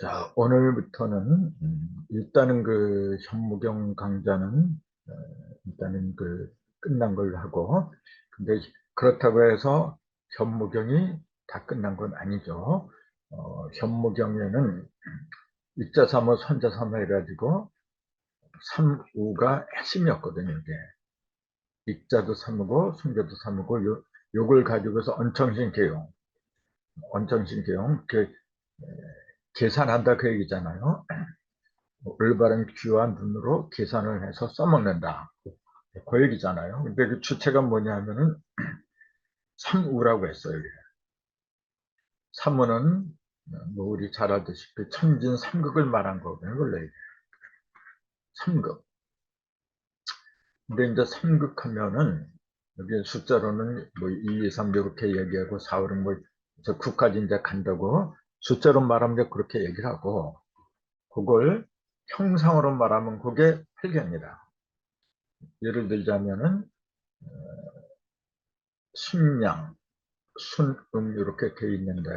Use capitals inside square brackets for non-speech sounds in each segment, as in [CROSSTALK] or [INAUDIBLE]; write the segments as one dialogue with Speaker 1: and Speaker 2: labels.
Speaker 1: 자, 오늘부터는 음, 일단은 그 현무경 강좌는 어, 일단은 그 끝난 걸로 하고 근데 그렇다고 해서 현무경이 다 끝난 건 아니죠. 어, 현무경에는 입자삼호, 선자삼호 해가지고 삼우가 핵심이었거든요. 이게 입자도 삼우고 순자도 삼우고 요, 요걸 가지고서 언청신 개용, 언청신 개용 그 계산한다 그 얘기잖아요. 올바른 귀와 눈으로 계산을 해서 써먹는다. 그 얘기잖아요. 근데 그 주체가 뭐냐면은 삼우라고 했어요. 삼우는 뭐 우리 잘 알다시피 천진 삼극을 말한 거거든요. 원래 삼극. 근데 이제 삼극 하면은 여기 숫자로는 뭐 2, 2, 3 이렇게 얘기하고 4, 5, 6, 뭐 9까지 이제 간다고 숫자로 말하면 그렇게 얘기를 하고 그걸 형상으로 말하면 그게 팔경이다. 예를 들자면은 어, 순양, 순음 이렇게 돼 있는데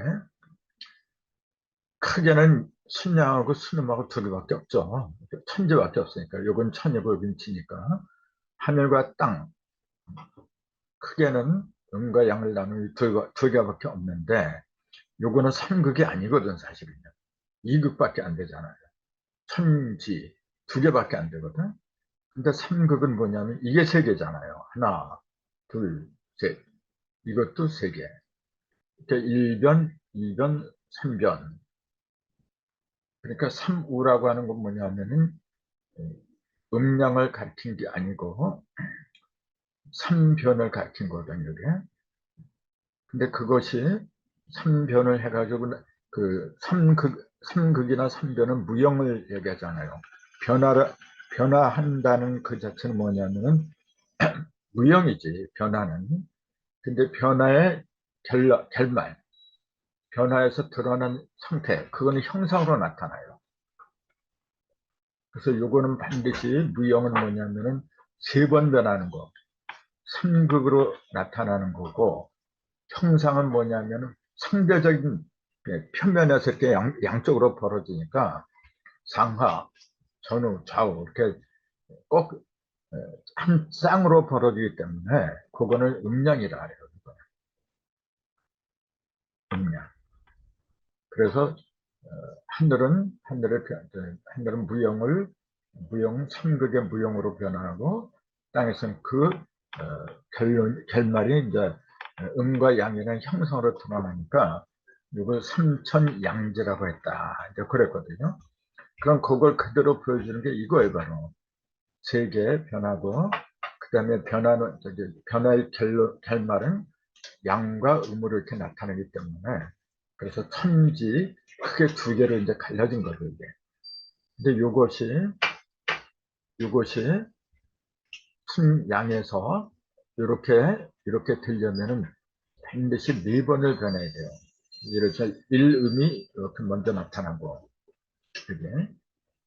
Speaker 1: 크게는 순양하고 순음하고 두 개밖에 없죠. 천지밖에 없으니까. 요건 천이고 여긴 지니까. 하늘과 땅. 크게는 음과 양을 나누는 두, 두 개밖에 없는데 요거는 3극이 아니거든 사실은요. 2극밖에 안 되잖아요. 천지 두 개밖에 안 되거든. 근데 3극은 뭐냐면 이게 세 개잖아요. 하나, 둘, 셋. 이것도 세 개. 그러니까 1변, 2변, 3변. 그러니까 3우라고 하는 건 뭐냐면은 음량을 가리킨 게 아니고 3변을 가리킨 거거든요. 근데 그것이 3변을 해가지고 그 3극, 3극이나 3변은 무형을 얘기하잖아요. 변화를, 변화한다는 그 자체는 뭐냐면은 [CLEARS THROAT] 무형이지, 변화는. 근데 변화의 결, 결말, 변화에서 드러난 상태, 그거는 형상으로 나타나요. 그래서 요거는 반드시 무형은 뭐냐면은 세 번 변하는 거, 3극으로 나타나는 거고, 형상은 뭐냐면은 상대적인 예, 표면에서 이렇게 양, 쪽으로 벌어지니까 상하, 전후, 좌우 이렇게 꼭 한 쌍으로 벌어지기 때문에 그거는 음량이라 해요. 음량. 그래서 어, 하늘은 하늘의 하늘은 무형을 무형 삼극의 무형으로 변화하고 땅에서는 그 어, 결, 결말이 이제 음과 양이라는 형성으로 드러나니까 이걸 삼천양지라고 했다. 이제 그랬거든요. 그럼 그걸 그대로 보여주는 게 이거예요, 바로. 세계 변하고, 그 다음에 변화는, 저기, 변화의 결, 결말은 양과 음으로 이렇게 나타나기 때문에, 그래서 천지, 크게 두 개로 이제 갈려진 거죠, 이게. 근데 요것이, 요것이, 순양에서 이렇게 이렇게 들려면은 반드시 네 번을 변해야 돼요. 이렇게 일음이 이렇게 먼저 나타나고 그게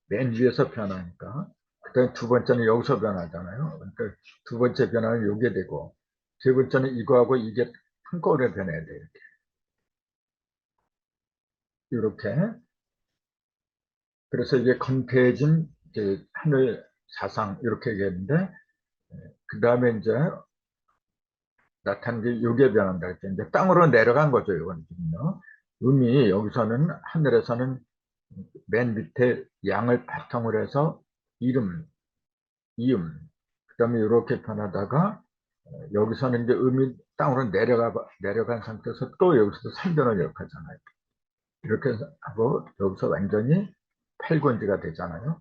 Speaker 1: 맨 위에서 변하니까 그다음에 두 번째는 여기서 변하잖아요. 그러니까 두 번째 변화는 요게 되고 세 번째는 이거하고 이게 한꺼번에 변해야 돼요. 이렇게 이렇게 그래서 이게 건태해진 하늘 사상 이렇게 얘기했는데 그 다음에 이제 나타난 게 요게 변한다. 이제 땅으로 내려간 거죠. 이건 지금요. 음이 여기서는 하늘에서는 맨 밑에 양을 바탕으로 해서 이름, 이음, 그 다음에 이렇게 변하다가 여기서는 이제 음이 땅으로 내려가, 내려간 상태에서 또 여기서도 산전을 기억하잖아요. 이렇게 하고 여기서 완전히 팔권지가 되잖아요.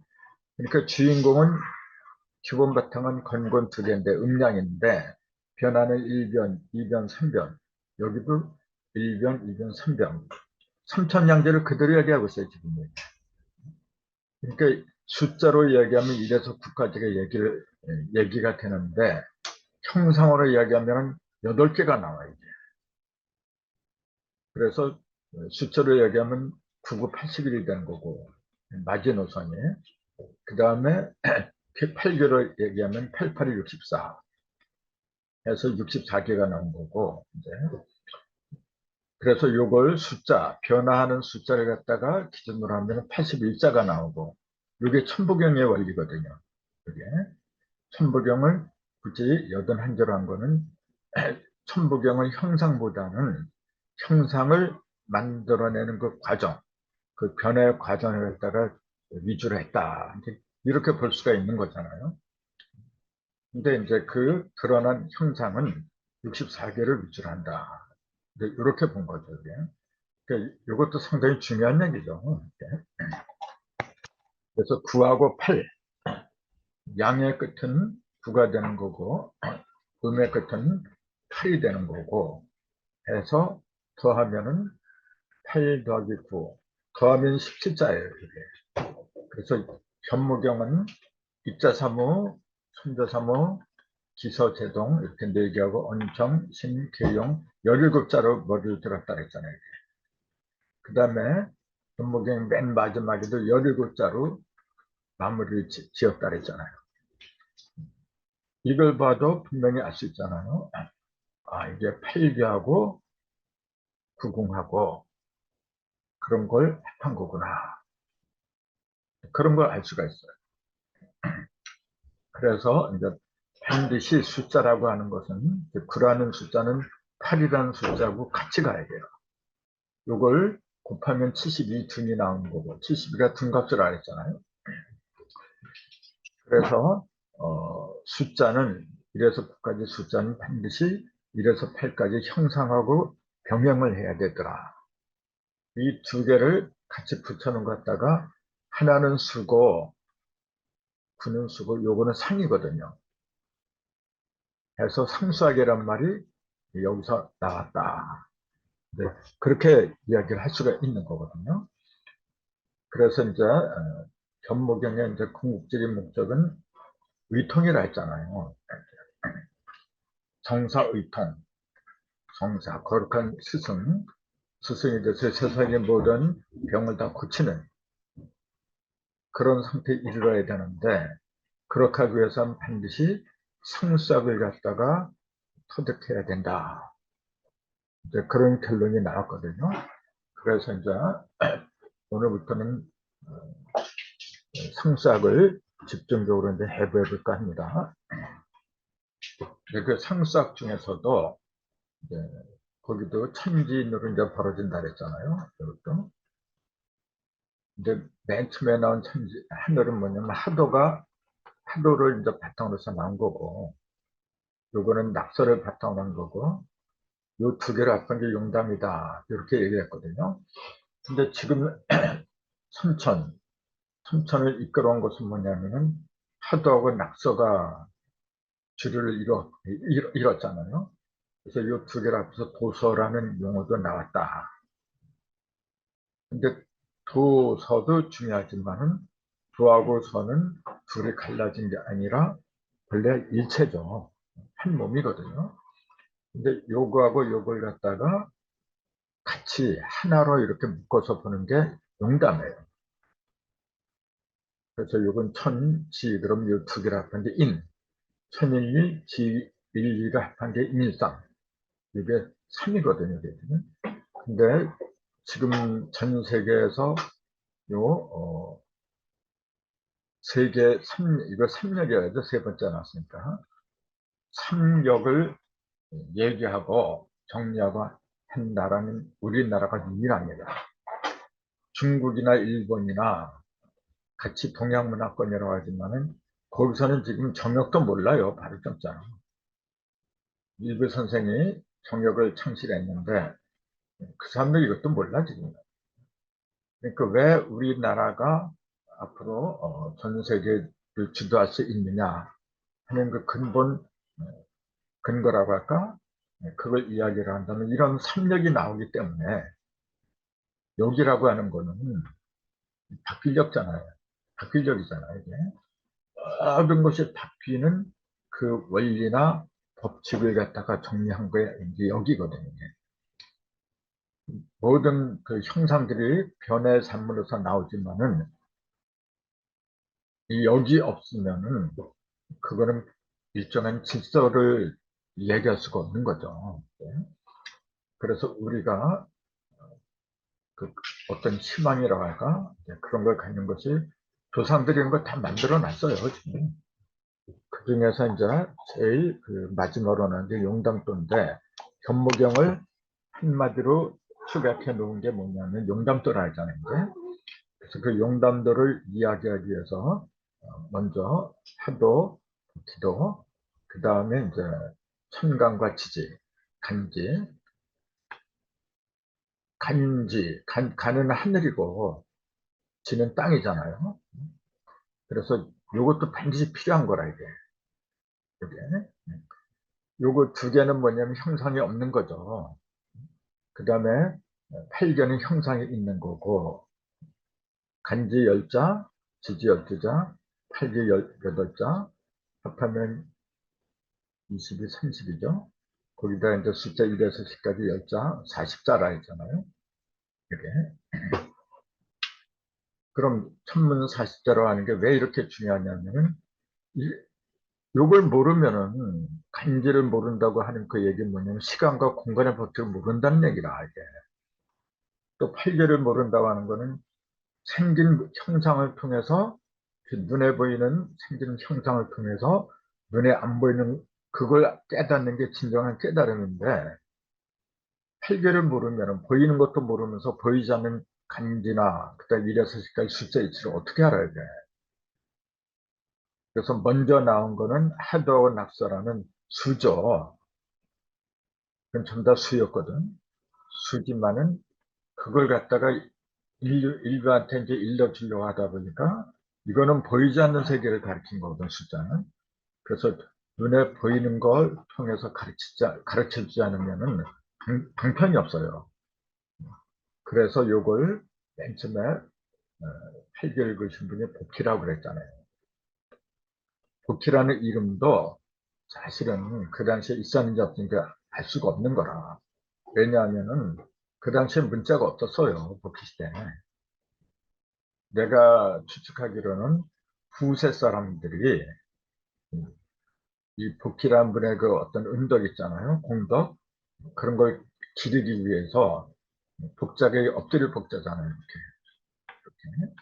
Speaker 1: 그러니까 주인공은 기본 바탕은 건곤 두 개인데 음량인데 변화는 1변, 2변, 3변. 여기도 1변, 2변, 3변. 삼천양제를 그대로 얘기하고 있어요, 지금. 그러니까 숫자로 이야기하면 1에서 9까지가 얘기를, 얘기가 되는데, 형상으로 이야기하면 8개가 나와요, 이제. 그래서 숫자로 얘기하면 9구 81이 되는 거고, 마지노선이. 그 다음에 8개로 [CLEARS THROAT] 얘기하면 88이 64. 해서 64개가 나온 거고 이제 그래서 요걸 숫자, 변화하는 숫자를 갖다가 기준으로 하면 81자가 나오고, 이게 천부경의 원리거든요. 그게. 천부경을 굳이 81자로 한 거는 [CLEARS THROAT] 천부경은 형상보다는 형상을 만들어내는 그 과정, 그 변화의 과정을 갖다가 위주로 했다. 이렇게 볼 수가 있는 거잖아요. 근데 이제 그 드러난 형상은 64개를 위주로 한다. 이렇게 본 거죠. 이게. 그러니까 이것도 상당히 중요한 얘기죠. 그래서 9하고 8. 양의 끝은 9가 되는 거고, 음의 끝은 8이 되는 거고, 해서 더하면은 8 더하기 9. 더하면 17자예요. 이게. 그래서 현무경은 입자사무, 손자사무, 기서제동 이렇게 네 개하고 언청, 신, 계용 17자로 머리를 들었다 그랬잖아요. 그 다음에 현무경 맨 마지막에도 17자로 마무리를 지- 지었다 그랬잖아요. 이걸 봐도 분명히 알 수 있잖아요. 아, 이게 8개하고 9궁하고 그런 걸 합한 거구나. 그런 걸 알 수가 있어요. 그래서 이제 반드시 숫자라고 하는 것은 9라는 숫자는 8이라는 숫자하고 같이 가야 돼요. 요걸 곱하면 72 등이 나오는 거고 72가 등값을 알았잖아요. 그래서 어, 숫자는 1에서 9까지 숫자는 반드시 1에서 8까지 형상하고 병행을 해야 되더라. 이 두 개를 같이 붙여놓은 것 갖다가 하나는 수고, 구는 수고, 요거는 상이거든요. 해서 상수하게란 말이 여기서 나왔다. 네, 그렇게 이야기를 할 수가 있는 거거든요. 그래서 이제 어, 견모경의 이제 궁극적인 목적은 의통이라 했잖아요. 정사 의통, 정사, 거룩한 스승, 스승이 돼서 세상의 모든 병을 다 고치는 그런 상태에 이르러야 되는데 그렇게 하기 위해서는 반드시 성싹을 갖다가 터득해야 된다. 이제 그런 결론이 나왔거든요. 그래서 이제 [CLEARS THROAT] 오늘부터는 어, 상싹을 집중적으로 이제 해부해 볼까 합니다. [CLEARS THROAT] 그 상싹 중에서도 거기도 천지인으로 이제 벌어진다 그랬잖아요. 이것도. 이제 맨 처음에 나온 천지, 하늘은 뭐냐면 하도가, 하도를 이제 바탕으로서 나온 거고, 요거는 낙서를 바탕으로 한 거고, 요 두 개를 합한 게 용담이다. 이렇게 얘기했거든요. 근데 지금 [CLEARS THROAT] 삼천, 삼천을 이끌어온 것은 뭐냐면은 하도하고 낙서가 주류를 이뤘 잖아요. 그래서 이 두 개를 합해서 도서라는 용어도 나왔다. 근데 도 서도 중요하지만은 도하고 서는 둘이 갈라진 게 아니라 원래 일체죠. 한 몸이거든요. 근데 요거하고 요걸 갖다가 같이 하나로 이렇게 묶어서 보는 게 용담이에요. 그래서 요건 천 지, 그럼 요 두 개를 합한 게 인. 천일리, 지 일리가 합한 게 인일상. 이게 3이거든요. 근데 지금 전 세계에서 요, 어, 세계 3, 이거 3역이어야죠. 세 번째 나왔으니까. 3역을 얘기하고 정리하고 한 나라는 우리나라가 유일합니다. 중국이나 일본이나 같이 동양문화권이라고 하지만은 거기서는 지금 정역도 몰라요. 바로 점자. 일부 선생이 정역을 창실했는데 그 사람들 이것도 몰라 지금. 그러니까 왜 우리나라가 앞으로 어, 전 세계를 주도할 수 있느냐 하는 그 근본 어, 근거라고 할까? 네, 그걸 이야기를 한다면 이런 삼력이 나오기 때문에 여기라고 하는 거는 바뀌력잖아요. 바뀌력이잖아요. 이게. 모든 것이 바뀌는 그 원리나 법칙을 갖다가 정리한 거에 이제 여기거든요. 모든 그 형상들이 변의 산물로서 나오지만은 이 여기 없으면은 그거는 일정한 질서를 얘기할 수가 없는 거죠. 네. 그래서 우리가 그 어떤 희망이라고 할까 이제 그런 걸 갖는 것이 조상들이 이런 거다 만들어 놨어요 지금 그 중에서 이제 제일 그 마지막으로 나온 게 용담도인데 견무경을 한마디로 축약해 놓은 게 뭐냐면 용담도라 하잖아요 이제. 그래서 그 용담도를 이야기하기 위해서 어, 먼저 하도 기도 그 다음에 이제 천간과 지지 간지. 간지 간, 간은 하늘이고 지는 땅이잖아요. 그래서 이것도 반드시 필요한 거라 이게. 이게. 요거 두 개는 뭐냐면 형상이 없는 거죠 그 다음에 팔견은 형상이 있는 거고 간지 열자 지지 열두 자 팔기 열여덟 자 합하면 20이 30이죠. 거기다 이제 숫자 1에서 10까지 10자, 40자라 했잖아요. 이게. 그럼 천문 40자로 하는 게 왜 이렇게 중요하냐면은, 이, 요걸 모르면은, 간지를 모른다고 하는 그 얘기는 뭐냐면, 시간과 공간의 법칙을 모른다는 얘기라, 이게. 또 팔개를 모른다고 하는 거는, 생긴 형상을 통해서, 그 눈에 보이는 생긴 형상을 통해서, 눈에 안 보이는 그걸 깨닫는 게 진정한 깨달음인데 헬개를 모르면 보이는 것도 모르면서 보이지 않는 간지나 그다음 1에서 10까지 숫자 이치를 어떻게 알아야 돼? 그래서 먼저 나온 거는 하도 낙서라는 수죠. 그건 전부 다 수였거든. 수지만은 그걸 갖다가 인류, 인류한테 이제 일러주려고 하다 보니까 이거는 보이지 않는 세계를 가리킨 거거든, 숫자는. 그래서 눈에 보이는 걸 통해서 가르치자, 가르쳐주지 않으면은 방, 방편이 없어요. 그래서 요걸 맨 처음에 어, 필기 읽으신 분이 복희라고 그랬잖아요. 복희라는 이름도 사실은 그 당시에 있었는지 없는지 알 수가 없는 거라. 왜냐하면은 그 당시에 문자가 없었어요. 복희 시대에. 내가 추측하기로는 후세 사람들이 이 복희란 분의 그 어떤 은덕 있잖아요. 공덕. 그런 걸 기르기 위해서 복자에 엎드릴 복자잖아요. 이렇게. 이렇게.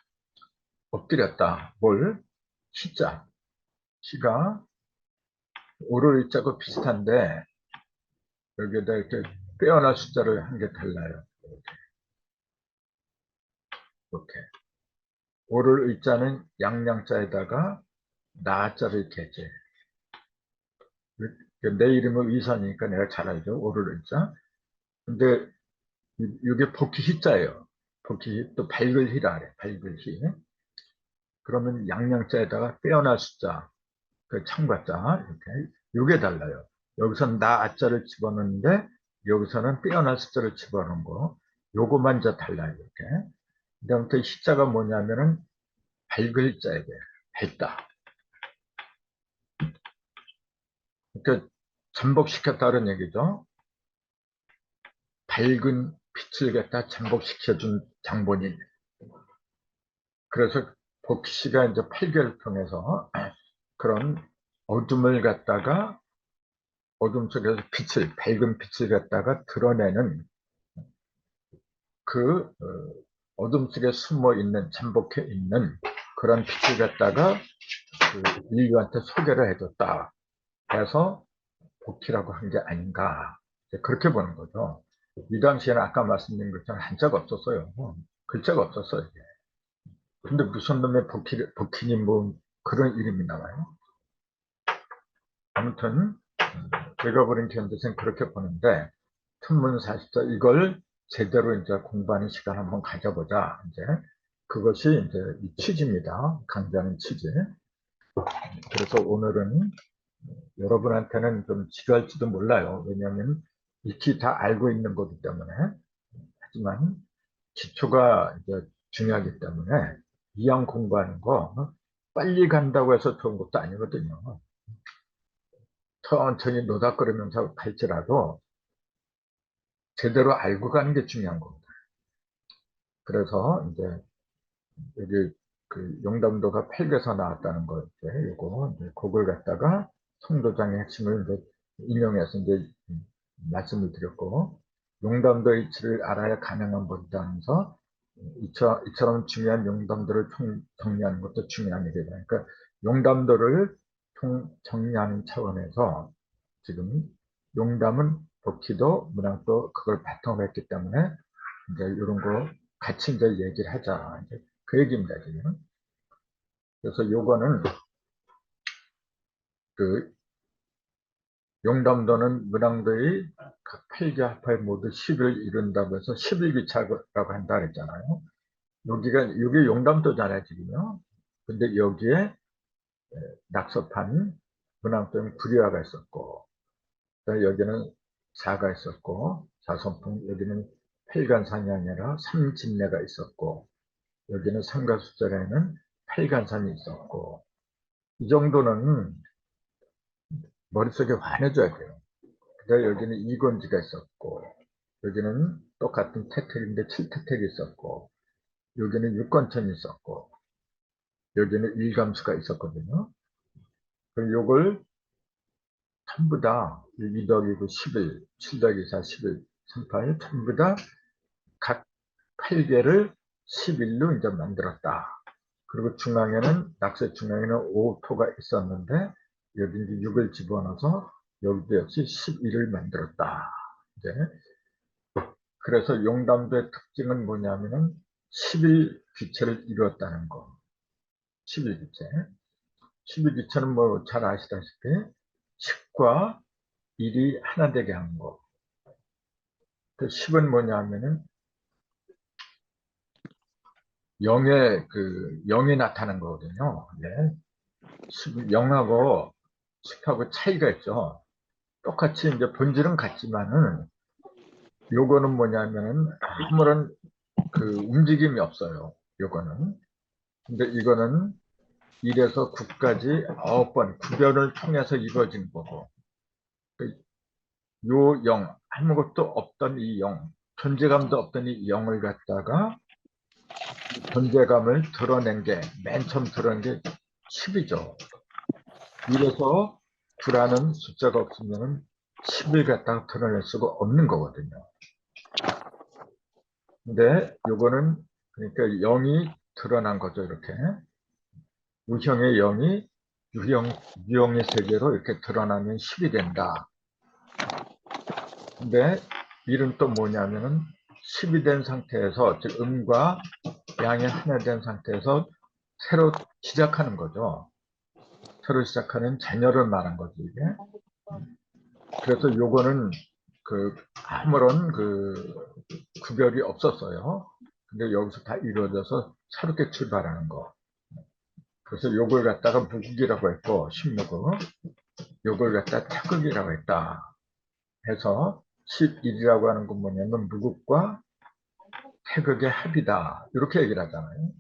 Speaker 1: 엎드렸다. 뭘? 시자. 시가 오를 이자고 비슷한데 여기에다 이렇게 빼어날 숫자를 한개 달라요. 이렇게. 이렇게. 오를 의자는 양양자에다가 나자를 했지. 내 이름은 의사니까 내가 잘 알죠. 오를 의자. 근데 이게 복희 희자예요. 복희 또 밝을 희라 그래. 밝을 희. 그러면 양양자에다가 빼어날 숫자, 그 참과자 이렇게 요게 달라요. 여기서는 나 아자를 집어넣는데 여기서는 빼어날 숫자를 집어넣은 거. 요거만 이제 달라요. 이렇게. 그다음부터 희자가 뭐냐면은 밝을 자에게 밝다. 그러니까 잠복시켰다는 얘기죠. 밝은 빛을 갖다 잠복시켜준 장본인. 그래서 복씨가 이제 팔결을 통해서 그런 어둠을 갖다가 어둠 속에서 빛을, 밝은 빛을 갖다가 드러내는 그 어, 어둠 속에 숨어 있는, 잠복해 있는 그런 빛을 갖다가 그 인류한테 소개를 해줬다. 해서 복희라고 한 게 아닌가. 그렇게 보는 거죠. 이 당시에는 아까 말씀드린 것처럼 한자가 없었어요. 글자가 없었어요. 근데 무슨 놈의 복희, 복희님 뭐 그런 이름이 나와요. 아무튼 제가 버린 견디생 그렇게 보는데 틈문 40자 이걸 제대로 이제 공부하는 시간 한번 가져보자. 이제 그것이 이제 이 취지입니다. 강좌는 취지. 그래서 오늘은 여러분한테는 좀 지루할지도 몰라요. 왜냐하면 익히 다 알고 있는 거기 때문에. 하지만 기초가 이제 중요하기 때문에 이양 공부하는 거 빨리 간다고 해서 좋은 것도 아니거든요. 천천히 노닥거리면서 갈지라도 제대로 알고 가는 게 중요한 겁니다. 그래서 이제 여기 그 용담도가 8개서 나왔다는 거 이제 요거 이제 그걸 갖다가 성도장의 핵심을 이제 인용해서 이제 말씀을 드렸고 용담도 이치를 알아야 가능한 법이다 하면서 이처, 이처럼 중요한 용담도를 총, 정리하는 것도 중요한 일이다. 그러니까 용담도를 총 정리하는 차원에서 지금 용담은 복희도 문학도 그걸 바탕으로 했기 때문에 이제 이런 거 같이 이제 얘기를 하자. 이제 그 얘기입니다, 지금. 그래서 요거는 그 용담도는 문항도의 각 8개 합하에 모두 10을 이룬다고 해서 11기차라고 한다 그랬잖아요. 여기가, 이게 용담도잖아요, 지금요. 근데 여기에 낙서판 문항도는 구리화가 있었고, 여기는 자가 있었고, 자선풍, 여기는 팔간산이 아니라 삼진내가 있었고, 여기는 삼가숫자에는 팔간산이 있었고, 이 정도는 머릿속에 환해져야 돼요. 그다음 여기는 이건지가 있었고, 여기는 똑같은 태택인데 칠태택이 있었고, 여기는 육건천이 있었고, 여기는 일감수가 있었거든요. 그럼 요걸 전부 다 2 더하기 11, 7 더하기 4, 11, 38 전부 다 각 8개를 11로 이제 만들었다. 그리고 중앙에는 낙서 중앙에는 5토가 있었는데 여기 이제 6을 집어넣어서 여기도 역시 11을 만들었다. 이제 그래서 용담도의 특징은 뭐냐면은 11 기체를 이루었다는 거. 11 기체. 11 기체는 뭐 잘 아시다시피 10과 1이 하나 되게 한 거. 그 10은 뭐냐면은 0의 그 0이 나타난 거거든요. 네. 0하고 10하고 차이가 있죠. 똑같이 이제 본질은 같지만은 요거는 뭐냐면은 아무런 그 움직임이 없어요. 요거는. 근데 이거는 1에서 9까지 9번 구별을 통해서 이루어진 거고 요 0, 아무것도 없던 이 0, 존재감도 없던 이 0을 갖다가 존재감을 드러낸 게, 맨 처음 드러낸 게 10이죠. 이래서 9라는 숫자가 없으면 10을 갖다가 드러낼 수가 없는 거거든요. 근데 요거는 그러니까 0이 드러난 거죠, 이렇게. 우형의 0이 유형, 유형의 세계로 이렇게 드러나면 10이 된다. 근데 일은 또 뭐냐면은 10이 된 상태에서, 즉, 음과 양이 하나 된 상태에서 새로 시작하는 거죠. 새로 시작하는 자녀를 말한 거죠, 이게. 그래서 요거는 그 아무런 그 구별이 없었어요. 근데 여기서 다 이루어져서 새롭게 출발하는 거. 그래서 요걸 갖다가 무극이라고 했고, 신무극. 요걸 갖다 태극이라고 했다. 해서 11이라고 하는 건 뭐냐면 무극과 태극의 합이다. 이렇게 얘기를 하잖아요.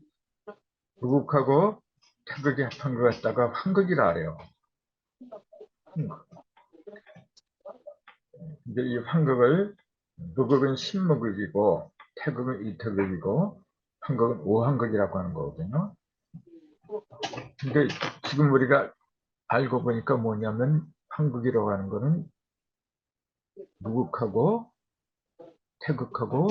Speaker 1: 무극하고 태극이 합한 것 갖다가 환극이라 그래요. 음. 근데 이 환극을 무극은 신무극이고 태극은 이태극이고 환극은 오환극이라고 하는 거거든요. 근데 지금 우리가 알고 보니까 뭐냐면 한국이라고 하는 거는 무극하고 태극하고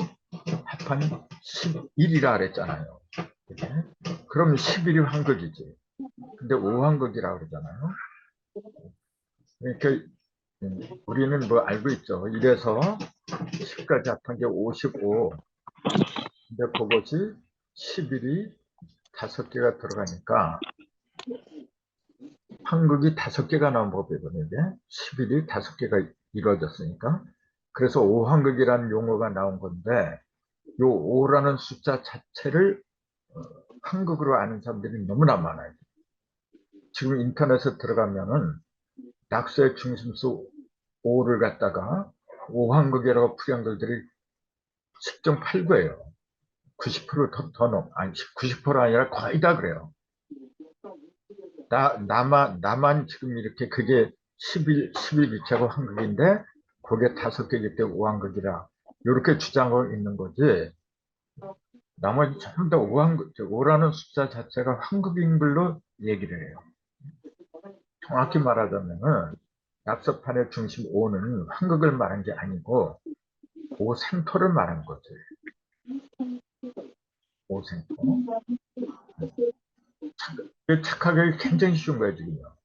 Speaker 1: 합한 11이라 그랬잖아요. 그게? 그럼 11이 한극이지. 근데 5한극이라 그러잖아요. 그러니까 우리는 뭐 알고 있죠. 1에서 10까지 합한 게 55. 근데 그것이 11이 다섯 개가 들어가니까 한국이 다섯 개가 나온 법이거든요. 11이 다섯 개가 이루어졌으니까. 그래서 오한극이라는 용어가 나온 건데 요 5라는 숫자 자체를 어, 한국으로 아는 사람들이 너무나 많아요. 지금 인터넷에 들어가면은 낙서의 중심수 5를 갖다가 오한극이라고 풀이한 글들이 10.89예요. 90%더 더 넘, 아니 90% 아니라 거의 다 그래요. 나 나만 나만 지금 이렇게 그게 11 11기차고 한국인데 그게 다섯 개기 때문에 오한극이라 이렇게 주장하고 있는 거지. 나머지 전부 다 오한극, 오라는 숫자 자체가 한국인 글로 얘기를 해요. 정확히 말하자면은 낙서판의 중심 5는 한국을 말한 게 아니고 오생토를 말한 거지. 오생토. 착- 착하게 굉장히 쉬운 거야, 지금요.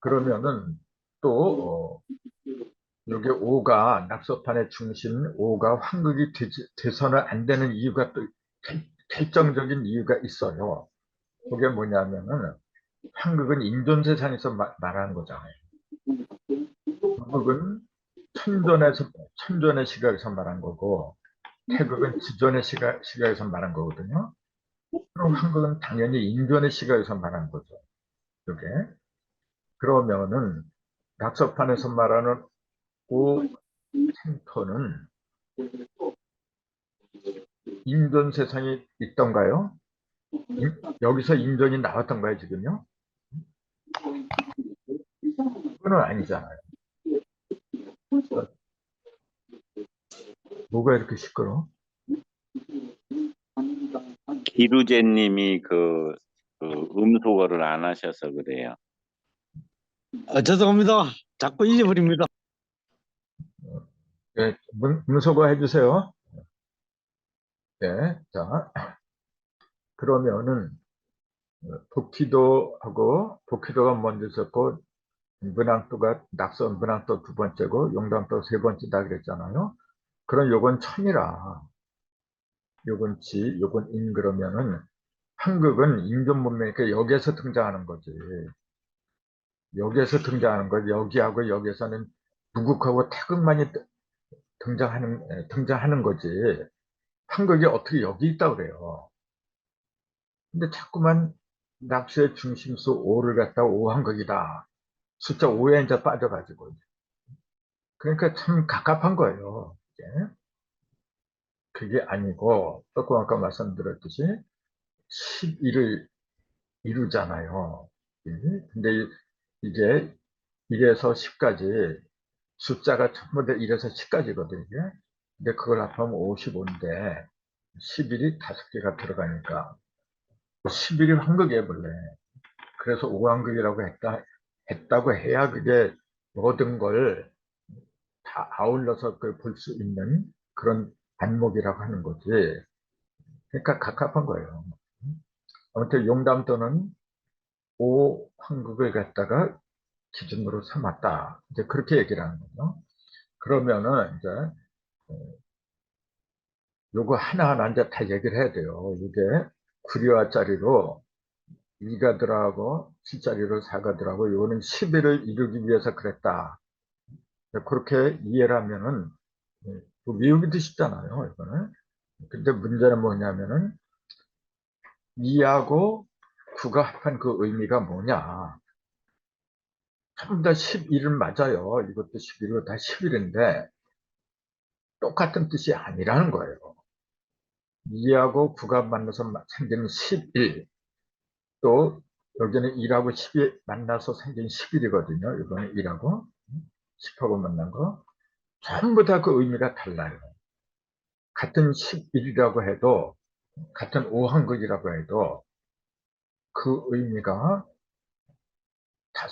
Speaker 1: 그러면은 또, 어, 여기 5가 낙서판의 중심 5가 환극이 되지- 돼서는 안 되는 이유가 또 결- 결정적인 이유가 있어요. 그게 뭐냐면은 환극은 인존 세상에서 마- 말하는 거잖아요. 환극은 천존에서 천존의 시각에서 말한 거고 태극은 지존의 시각, 시각에서 말한 거거든요. 그럼 한국은 당연히 인존의 시각에서 말한 거죠. 이게 그러면은 낙서판에서 말하는 오 생토는 인존 세상이 있던가요? 인- 여기서 인존이 나왔던가요, 지금요? 그건 아니잖아요. 뭐가 이렇게 시끄러?
Speaker 2: 기루제님이 그, 그 음소거를 안 하셔서 그래요.
Speaker 3: 아, 죄송합니다. 자꾸 잊어버립니다.
Speaker 1: 네, 문, 문서고 해주세요. 네, 자, 그러면은 어, 복희도하고 복희도가 먼저 있었고 문항도가 낙선 문항도 두 번째고 용담도 세 번째다 그랬잖아요. 그럼 요건 천이라. 요건 지, 요건 인 그러면은 한국은 인존 문명이니까 여기에서 등장하는 거지. 여기에서 등장하는 거지. 여기하고 여기에서는 무국하고 태극만이 드- 등장하는 에, 등장하는 거지. 한국이 어떻게 여기 있다 그래요. 근데 자꾸만 낚시의 중심수 5를 갖다 5한국이다. 숫자 5에 이제 빠져가지고. 그러니까 참 갑갑한 거예요. 이게. 그게 아니고, 조금 아까 말씀드렸듯이 11을 이루잖아요. 예? 근데 이- 이게 1에서 10까지 숫자가 전부 다 1에서 10까지거든요. 근데 그걸 합하면 55인데 11이 다섯 개가 들어가니까 11이 한극이에요, 본래. 그래서 5한극이라고 했다, 했다고 해야 그게 모든 걸 다 아울러서 볼 수 있는 그런 안목이라고 하는 거지. 그러니까 갑갑한 거예요. 아무튼 용담도는 5한극을 갖다가 기준으로 삼았다. 이제 그렇게 얘기를 하는 거죠. 그러면은 이제 어, 요거 하나하나 이제 다 얘기를 해야 돼요. 이게 구리와짜리로 2가 들어가고 7자리로 4가 들어가고 요거는 11을 이루기 위해서 그랬다. 그렇게 이해를 하면은 예, 뭐 미우기도 쉽잖아요. 이거는. 근데 문제는 뭐냐면은 2하고 9가 합한 그 의미가 뭐냐. 전부 다 11은 맞아요. 이것도 11이고 다 11인데 똑같은 뜻이 아니라는 거예요. 2하고 9가 만나서 마- 생기는 11. 또 여기는 1하고 10이 만나서 생긴 11이거든요. 이거는 1하고 10하고 만난 거. 전부 다 그 의미가 달라요. 같은 11이라고 해도 같은 5한글이라고 해도 그 의미가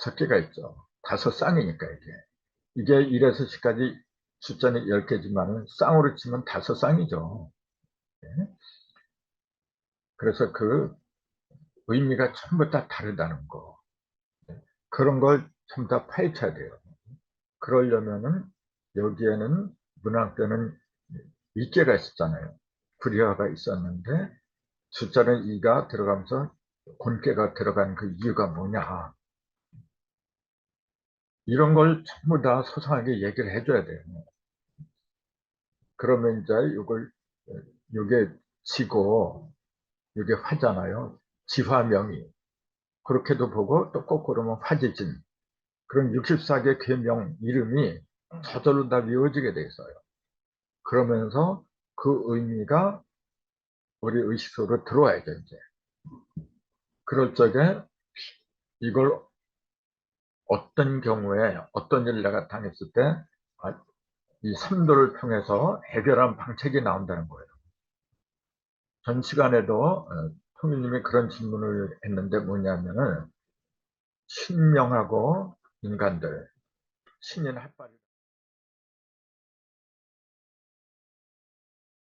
Speaker 1: 다섯 개가 있죠. 다섯 쌍이니까 이게. 이게 1에서 10까지 숫자는 10개지만 쌍으로 치면 다섯 쌍이죠. 예. 그래서 그 의미가 전부 다 다르다는 거. 예. 그런 걸 전부 다 파헤쳐야 돼요. 그러려면은 여기에는 문학 때는 일개가 있었잖아요. 불의화가 있었는데 숫자는 2가 들어가면서 곤개가 들어간 그 이유가 뭐냐. 이런 걸 전부 다 소상하게 얘기를 해줘야 돼요. 그러면 이제 이걸, 이게 지고, 이게 화잖아요. 지화명이. 그렇게도 보고 또 거꾸로면 화지진. 그런 64개 개명 이름이 저절로 다 외워지게 돼 있어요. 그러면서 그 의미가 우리 의식 속으로 들어와야죠, 이제. 그럴 적에 이걸 어떤 경우에 어떤 일을 내가 당했을 때, 아, 이 삼도를 통해서 해결한 방책이 나온다는 거예요. 전 시간에도 어, 통일님이 그런 질문을 했는데 뭐냐면은 신명하고 인간들, 신인 핫바리